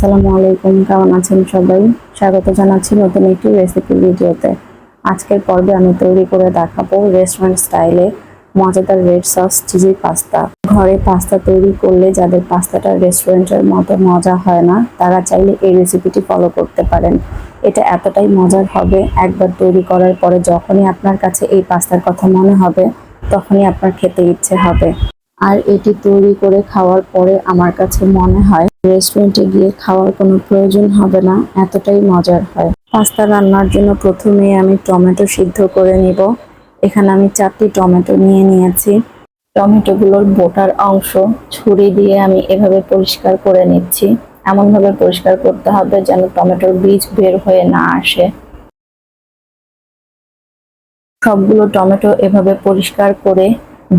আসসালামু আলাইকুম, কেমন আছেন সবাই? স্বাগত জানাচ্ছি নতুন একটি রেসিপি ভিডিওতে। আজকের পর্বে আমি তৈরি করে দেখাবো রেস্টুরেন্ট স্টাইলে মজাদার রেড সস চিজি পাস্তা ঘরে পাস্তা তৈরি করলে যাদের পাস্তাটা রেস্টুরেন্টের মতো মজা হয় না, তারা চাইলে এই রেসিপিটি ফলো করতে পারেন। এটা এতটাই মজার হবে, একবার তৈরি করার পরে যখনই আপনার কাছে এই পাস্তার কথা মনে হবে, তখনই আপনার খেতে ইচ্ছে হবে। আর এটি তৈরি করে খাওয়ার পরে আমার কাছে মনে হয় রেস্টুরেন্টে গিয়ে খাওয়ার কোনো প্রয়োজন হবে না, এতটাই মজার হয়। পাস্তা রান্নার জন্য প্রথমে আমি টমেটো সিদ্ধ করে নিব। এখানে আমি চারটি টমেটো নিয়ে নিয়েছি। টমেটোগুলোর বোটার অংশ ছুরি দিয়ে আমি এভাবে পরিষ্কার করে নিচ্ছি। এমনভাবে পরিষ্কার করতে হবে যেন টমেটোর বীজ বের হয়ে না আসে। সবগুলো টমেটো এভাবে পরিষ্কার করে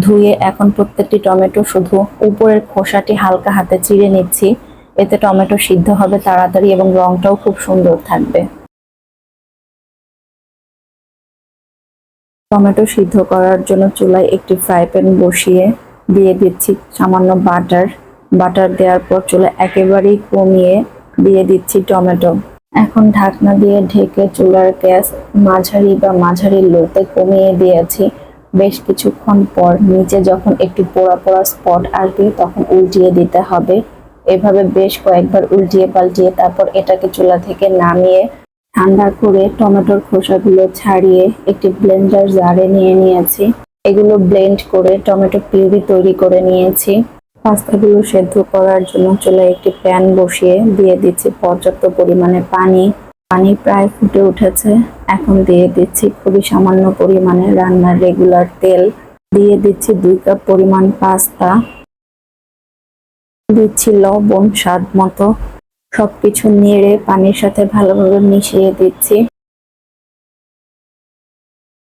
ধুয়ে এখন প্রত্যেকটি টমেটো শুধু উপরের খোসাটি হালকা হাতে চিড়ে নিচ্ছি। এতে টমেটো সিদ্ধ হবে তাড়াতাড়ি এবং রংটাও খুব সুন্দর থাকবে। টমেটো সিদ্ধ করার জন্য চুলায় একটি ফ্রাই প্যান বসিয়ে দিয়ে দিচ্ছি সামান্য বাটার। বাটার দেওয়ার পর চুলা একেবারেই কমিয়ে দিয়ে দিচ্ছি টমেটো। এখন ঢাকনা দিয়ে ঢেকে চুলার গ্যাস মাঝারি বা মাঝারি লোতে কমিয়ে দিয়েছি। বেশ কিছুক্ষণ পর নিচে যখন একটু পোড়া পোড়া স্পট আসবে তখন উল্টিয়ে দিতে হবে। এভাবে বেশ কয়েকবার উল্টিয়ে পাল্টিয়ে তারপর এটাকে চুলা থেকে নামিয়ে ঠান্ডা করে টমেটোর খোসাগুলো ছাড়িয়ে একটি ব্লেন্ডার জারে নিয়ে নিয়েছি। এগুলো ব্লেন্ড করে টমেটো পিউরি তৈরি করে নিয়েছি। পাস্তাগুলো সেদ্ধ করার জন্য চুলায় একটি প্যান বসিয়ে দিয়ে দিচ্ছি পর্যাপ্ত পরিমাণে পানি। পানি প্রায় ফুটে উঠেছে। এখন দিয়ে দিচ্ছি খুবই সামান্য পরিমাণে রান্নার রেগুলার তেল। দিয়ে দিচ্ছি দুই কাপ পরিমাণ পাস্তা। দিচ্ছি লবণ স্বাদ মতো। সবকিছু নেড়ে পানির সাথে ভালোভাবে মিশিয়ে দিচ্ছি।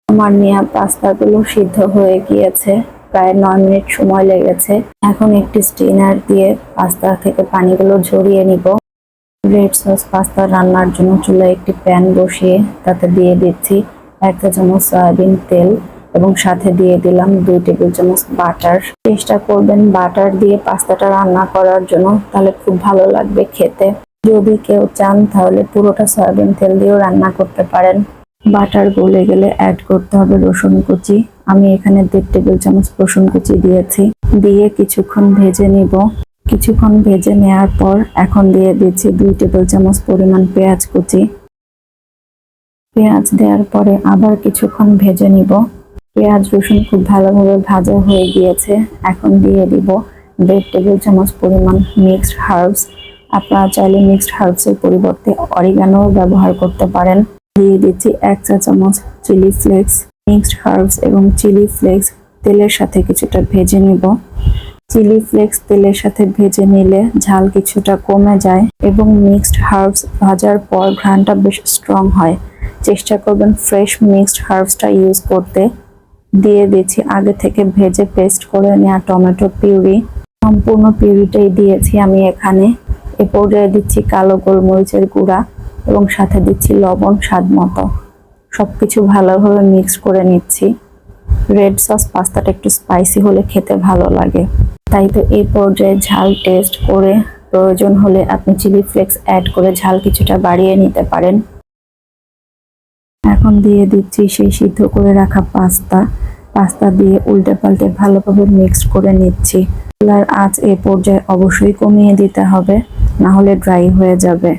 আমার নেওয়া পাস্তাগুলো সিদ্ধ হয়ে গিয়েছে। প্রায় নয় মিনিট সময় লেগেছে। এখন একটি স্টেনার দিয়ে পাস্তা থেকে পানিগুলো ঝরিয়ে নিব। রেড সস পাস্তা রান্নার জন্য চুলায় একটি প্যান বসিয়ে তাতে দিয়ে দিচ্ছি এক চা চামচ সয়াবিন তেল। এবং সাথে দিয়ে দিলাম দুই টেবিল চামচ বাটার। চেষ্টা করবেন বাটার দিয়ে পাস্তাটা রান্না করার জন্য, তাহলে খুব ভালো লাগবে খেতে। যদি কেউ চান, তাহলে পুরোটা সয়াবিন তেল দিয়েও রান্না করতে পারেন। বাটার গলে গেলে অ্যাড করতে হবে রসুন কুচি। আমি এখানে দেড় টেবিল চামচ রসুন কুচি দিয়েছি। দিয়ে কিছুক্ষণ ভেজে নিব। কিছুক্ষণ ভেজে নেওয়ার পর এখন দিয়ে দিচ্ছি দুই টেবিল চামচ পরিমাণ পেঁয়াজ কুচি। পেঁয়াজ দেওয়ার পরে আবার কিছুক্ষণ ভেজে নিব। পেঁয়াজ, রসুন খুব ভালোভাবে ভাজা হয়ে গিয়েছে। এখন দিয়ে দিব দেড় টেবিল চামচ পরিমাণ মিক্সড হার্বস আপনারা চাইলে মিক্সড হার্বসের পরিবর্তে অরিগানো ব্যবহার করতে পারেন। দিয়ে দিচ্ছি এক চা চামচ চিলি ফ্লেক্স মিক্সড হার্বস এবং চিলি ফ্লেক্স তেলের সাথে কিছুটা ভেজে নিব। চিলি ফ্লেক্স তেলের সাথে ভেজে নিলে ঝাল কিছুটা কমে যায় এবং মিক্সড হার্বস ভাজার পর ঘ্রাণটা বেশ স্ট্রং হয়। চেষ্টা করবেন ফ্রেশ মিক্সড হার্বসটা ইউজ করতে। দিয়ে দিচ্ছি আগে থেকে ভেজে পেস্ট করে নেওয়া টমেটো পিউরি। সম্পূর্ণ পিউরিটাই দিয়েছি আমি এখানে। এ পর্যায়ে দিচ্ছি কালো গোলমরিচের গুঁড়া এবং সাথে দিচ্ছি লবণ স্বাদ মতো। সবকিছু ভালোভাবে মিক্স করে নিচ্ছি। রেড সস পাস্তাটা একটু স্পাইসি হলে খেতে ভালো লাগে। তাই তো এই পর্যায়ে ঝাল টেস্ট করে প্রয়োজন হলে আপনি চিলি ফ্লেক্স অ্যাড করে ঝাল কিছুটা বাড়িয়ে নিতে পারেন। এখন দিয়ে দিচ্ছি সেই সিদ্ধ করে রাখা পাস্তা। পাস্তা দিয়ে উল্টে পাল্টে ভালোভাবে মিক্স করে নিচ্ছি। চুলার আঁচ এ পর্যায়ে অবশ্যই কমিয়ে দিতে হবে, না হলে ড্রাই হয়ে যাবে।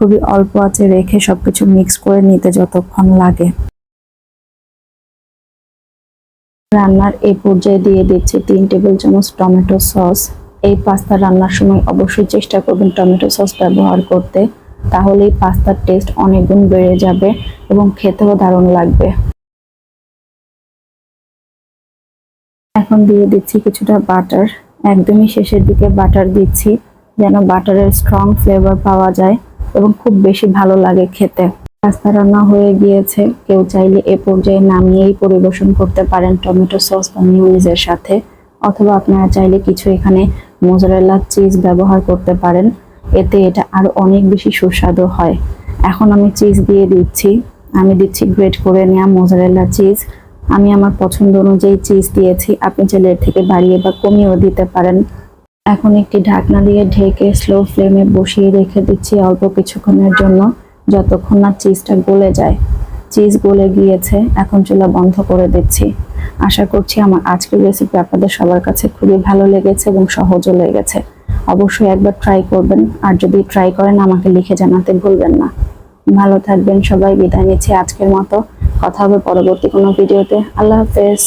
খুবই অল্প আঁচে রেখে সবকিছু মিক্স করে নিতে যতক্ষণ লাগে। রান্নার এই পর্যায়ে দিয়ে দিচ্ছি তিন টেবিল চামচ টমেটো সস। এই পাস্তা রান্নার সময় অবশ্যই চেষ্টা করবেন টমেটো সস ব্যবহার করতে। তাহলেই পাস্তার টেস্ট অনেক গুণ বেড়ে যাবে এবং খেতেও দারুণ লাগবে। এখন দিয়ে দিচ্ছি কিছুটা বাটার একদমই শেষের দিকে বাটার দিচ্ছি, যেন বাটারের স্ট্রং ফ্লেভার পাওয়া যায় এবং খুব বেশি ভালো লাগে খেতে। পাস্তা রান্না হয়ে গিয়েছে। কেউ চাইলে এ পর্যায়ে নামিয়েই পরিবেশন করতে পারেন টমেটো সস বা মিউনিজের সাথে। অথবা আপনারা চাইলে কিছু এখানে মোজারেলা চিজ ব্যবহার করতে পারেন। এতে এটা আরও অনেক বেশি সুস্বাদু হয়। এখন আমি চিজ দিয়ে দিচ্ছি। আমি দিচ্ছি গ্রেট করে নেওয়া মোজারেলা চিজ আমি আমার পছন্দ অনুযায়ী চিজ দিয়েছি। আপনি চাইলে থেকে বাড়িয়ে বা কমিয়েও দিতে পারেন। এখন একটি ঢাকনা দিয়ে ঢেকে স্লো ফ্লেমে বসিয়ে রেখে দিচ্ছি অল্প কিছুক্ষণের জন্য, যতক্ষণ না চিজটা গলে যায়। চিজ গলে গিয়েছে। এখন চুলা বন্ধ করে দিচ্ছি। আশা করছি আমার আজকের রেসিপি আপনাদের সবার কাছে খুবই ভালো লেগেছে এবং সহজও লেগেছে। অবশ্যই একবার ট্রাই করবেন। আর যদি ট্রাই করেন, আমাকে লিখে জানাতে ভুলবেন না। ভালো থাকবেন সবাই, বিদায় নিচ্ছি আজকের মতো। কথা হবে পরবর্তী কোনো ভিডিওতে আল্লাহ হাফেজ।